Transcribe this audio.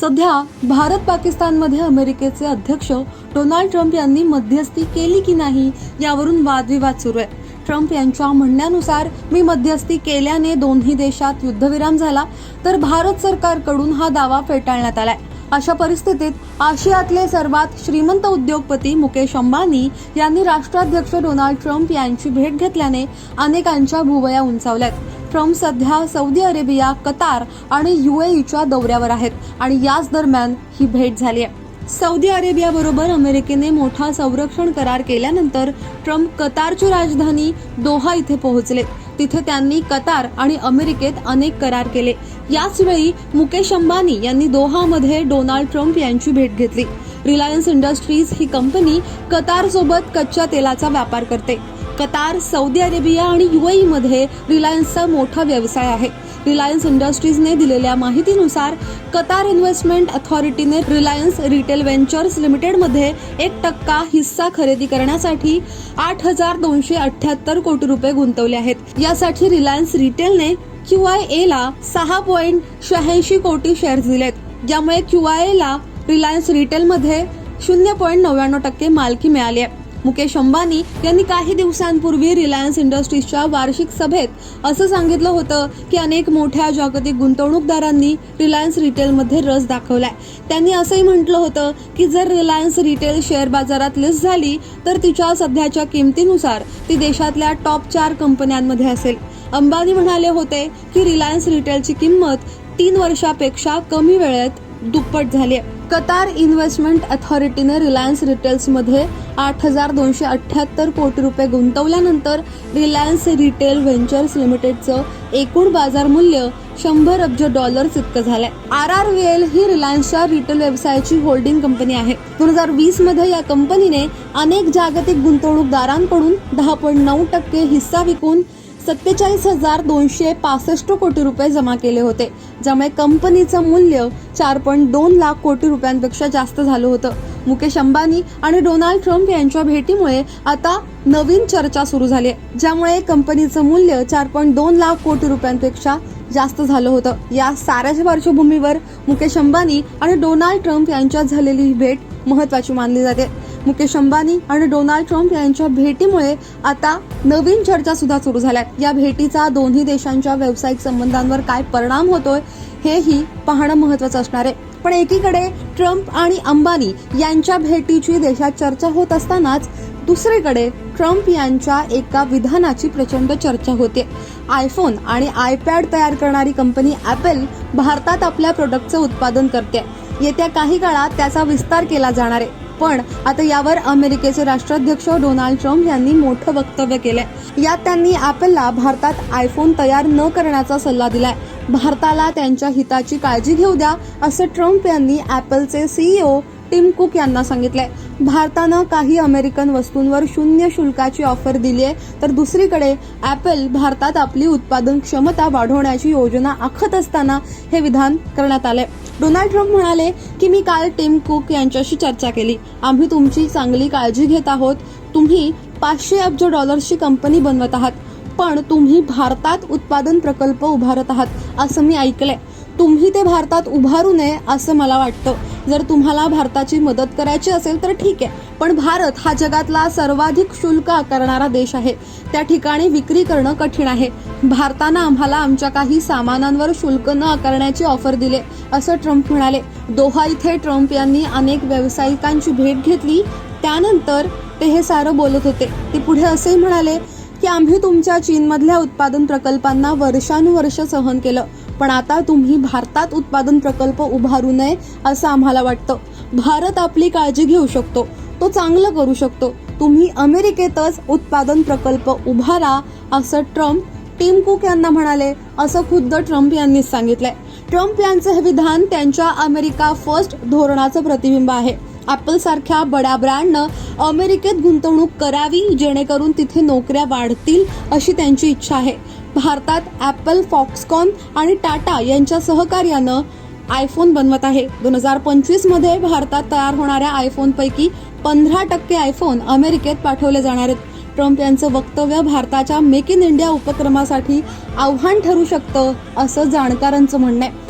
सध्या भारत पाकिस्तानमध्ये अमेरिकेचे अध्यक्ष डोनाल्ड ट्रम्प यांनी मध्यस्थी केली की नाही यावरून वादविवाद सुरू आहे. ट्रम्प यांच्या म्हणण्यानुसार मी मध्यस्थी केल्याने दोन्ही देशात युद्धविराम झाला तर भारत सरकारकडून हा दावा फेटाळण्यात आलाय. अशा परिस्थितीत आशियातले सर्वात श्रीमंत उद्योगपती मुकेश अंबानी यांनी राष्ट्राध्यक्ष डोनाल्ड ट्रम्प यांची भेट घेतल्याने अनेकांच्या भुवया उंचावल्यात ट्रम्प सध्या सौदी अरेबिया कतार आणि युएईच्या दौऱ्यावर आहेत आणि याच दरम्यान ही भेट झाली आहे. सौदी अरेबियाबरोबर अमेरिकेने मोठा संरक्षण करार केल्यानंतर ट्रम्प कतारची राजधानी दोहा इथे पोहोचले. तिथे त्यांनी कतार आणि अमेरिकेत अनेक करार केले. याच वेळी मुकेश अंबानी यांनी दोहामध्ये डोनाल्ड ट्रम्प यांची भेट घेतली. रिलायन्स इंडस्ट्रीज ही कंपनी कतार सोबत कच्च्या तेलाचा व्यापार करते. कतार सौदी अरेबिया आणि युएई मध्ये रिलायन्सचा मोठा व्यवसाय आहे. रिलायन्स इंडस्ट्रीजने दिलेल्या माहितीनुसार कतार इन्व्हेस्टमेंट अथॉरिटीने रिलायन्स रिटेल व्हेंचर्स लिमिटेडमध्ये एक टक्का हिस्सा खरेदी करण्यासाठी आठ हजार दोनशे अठ्याहत्तर कोटी रुपये गुंतवले आहेत. यासाठी रिलायन्स रिटेलने क्यू आय एला सहा पॉईंट शहाऐंशी कोटी शेअर्स दिलेत. ज्यामुळे क्यू आय एला रिलायन्स रिटेलमध्ये शून्य पॉईंट नव्याण्णव टक्के मालकी मिळाली आहे. मुकेश अंबानी यांनी काही दिवसांपूर्वी रिलायन्स इंडस्ट्रीजच्या वार्षिक सभेत असं सांगितलं होतं की अनेक मोठ्या जागतिक गुंतवणूकदारांनी रिलायन्स रिटेलमध्ये रस दाखवलाय. त्यांनी असंही म्हटलं होतं की जर रिलायन्स रिटेल शेअर बाजारात लिस्ट झाली तर तिच्या सध्याच्या किमतीनुसार ती देशातल्या टॉप चार कंपन्यांमध्ये असेल. अंबानी म्हणाले होते की रिलायन्स रिटेलची किंमत तीन वर्षापेक्षा कमी वेळेत दुप्पट झाली आहे. कतार इन्व्हेस्टमेंट अथॉरिटीने रिलायन्स रिटेल्समध्ये आठ हजार दोनशे अठ्याहत्तर कोटी रुपये गुंतवल्यानंतर रिलायन्स रिटेल व्हेंचर्स लिमिटेडचं एकूण बाजार मूल्य शंभर अब्ज डॉलर्स इतकं झालंय. आर आर व्ही एल ही रिलायन्सच्या रिटेल व्यवसायाची होल्डिंग कंपनी आहे. दोन हजार वीसमध्ये या कंपनीने अनेक जागतिक गुंतवणूकदारांकडून दहा पॉईंट नऊ टक्के हिस्सा विकून सत्तेचाळीस हजार दोनशे पासष्ट कोटी रुपये जमा केले होते ज्यामुळे कंपनीचं मूल्य चार पॉईंट दोन लाख कोटी रुपयांपेक्षा जास्त झालं होतं. मुकेश अंबानी आणि डोनाल्ड ट्रम्प यांच्या भेटीमुळे आता नवीन चर्चा सुरू झाली आहे ज्यामुळे कंपनीचं मूल्य चार पॉईंट दोन लाख कोटी रुपयांपेक्षा जास्त झालं होतं. या साऱ्याच्या पार्श्वभूमीवर मुकेश अंबानी आणि डोनाल्ड ट्रम्प यांच्यात झालेली ही भेट महत्वाची मानली जाते. मुकेश अंबानी आणि डोनाल्ड ट्रम्प यांच्या भेटीमुळे आता नवीन चर्चा सुद्धा सुरू झाल्या या भेटीचा दोन्ही देशांच्या व्यावसायिक संबंधांवर काय परिणाम होतोय हेही पाहणं महत्वाचं असणार आहे. पण एकीकडे ट्रम्प आणि अंबानी यांच्या भेटीची देशात चर्चा होत असतानाच दुसरीकडे ट्रम्प यांच्या एका विधानाची प्रचंड चर्चा होते. आयफोन आणि आयपॅड तयार करणारी कंपनी ॲपल भारतात आपल्या प्रोडक्टचं उत्पादन करते. येत्या काही काळात त्याचा विस्तार केला जाणार आहे. पण आता यावर अमेरिकेचे राष्ट्राध्यक्ष डोनाल्ड ट्रम्प यांनी मोठं वक्तव्य केलंय. यात त्यांनी ॲपलला भारतात आयफोन तयार न करण्याचा सल्ला दिलाय. भारताला त्यांच्या हिताची काळजी घेऊ द्या असं ट्रम्प यांनी ॲपलचे सीईओ टिम कुक यांना सांगितलंय. भारतानं काही अमेरिकन वस्तूंवर शून्य शुल्काची ऑफर दिली आहे तर दुसरीकडे ॲपल भारतात आपली उत्पादन क्षमता वाढवण्याची योजना आखत असताना हे विधान करण्यात आलंय. डोनाल्ड ट्रम्प म्हणाले की मी काल टिम कुक यांच्याशी चर्चा केली. आम्ही तुमची चांगली काळजी घेत आहोत. तुम्ही पाचशे अब्ज डॉलर्सची कंपनी बनवत आहात पण तुम्ही भारतात उत्पादन प्रकल्प उभारत आहात असं मी ऐकलंय. तुम्ही ते भारतात उभारू नये असं मला वाटतं. जर तुम्हाला भारताची मदत करायची असेल तर ठीक आहे. पण भारत हा जगातला सर्वाधिक शुल्क आकारणारा देश आहे. त्या ठिकाणी विक्री करणं कठीण आहे. भारतानं आम्हाला आमच्या काही सामानांवर शुल्क न आकारण्याची ऑफर दिले असं ट्रम्प म्हणाले. दोहा इथे ट्रम्प यांनी अनेक व्यावसायिकांची भेट घेतली. त्यानंतर ते हे सारं बोलत होते. ते पुढे असेही म्हणाले की आम्ही तुमच्या चीनमधल्या उत्पादन प्रकल्पांना वर्षानुवर्ष सहन केलं. पण आता तुम्ही भारतात उत्पादन प्रकल्प उभारू नये असं आम्हाला वाटतं. भारत आपली काळजी घेऊ शकतो. तो चांगलं करू शकतो. तुम्ही अमेरिकेतच उत्पादन प्रकल्प उभारा असं ट्रम्प टीम कुक यांना म्हणाले असं खुद्द ट्रम्प यांनीच सांगितलंय. ट्रम्प यांचं हे विधान त्यांच्या अमेरिका फर्स्ट धोरणाचं प्रतिबिंब आहे. ॲपल सारख्या बड्या ब्रँडनं अमेरिकेत गुंतवणूक करावी जेणेकरून तिथे नोकऱ्या वाढतील अशी त्यांची इच्छा आहे. भारतात ॲपल फॉक्सकॉन आणि टाटा यांच्या सहकार्यानं आयफोन बनवत आहे. दोन हजार पंचवीसमध्ये भारतात तयार होणाऱ्या आयफोनपैकी पंधरा टक्के आयफोन अमेरिकेत पाठवले जाणार आहेत. ट्रम्प यांचं वक्तव्य भारताच्या मेक इन इंडिया उपक्रमासाठी आव्हान ठरू शकतं असं जाणकारांचं म्हणणं आहे.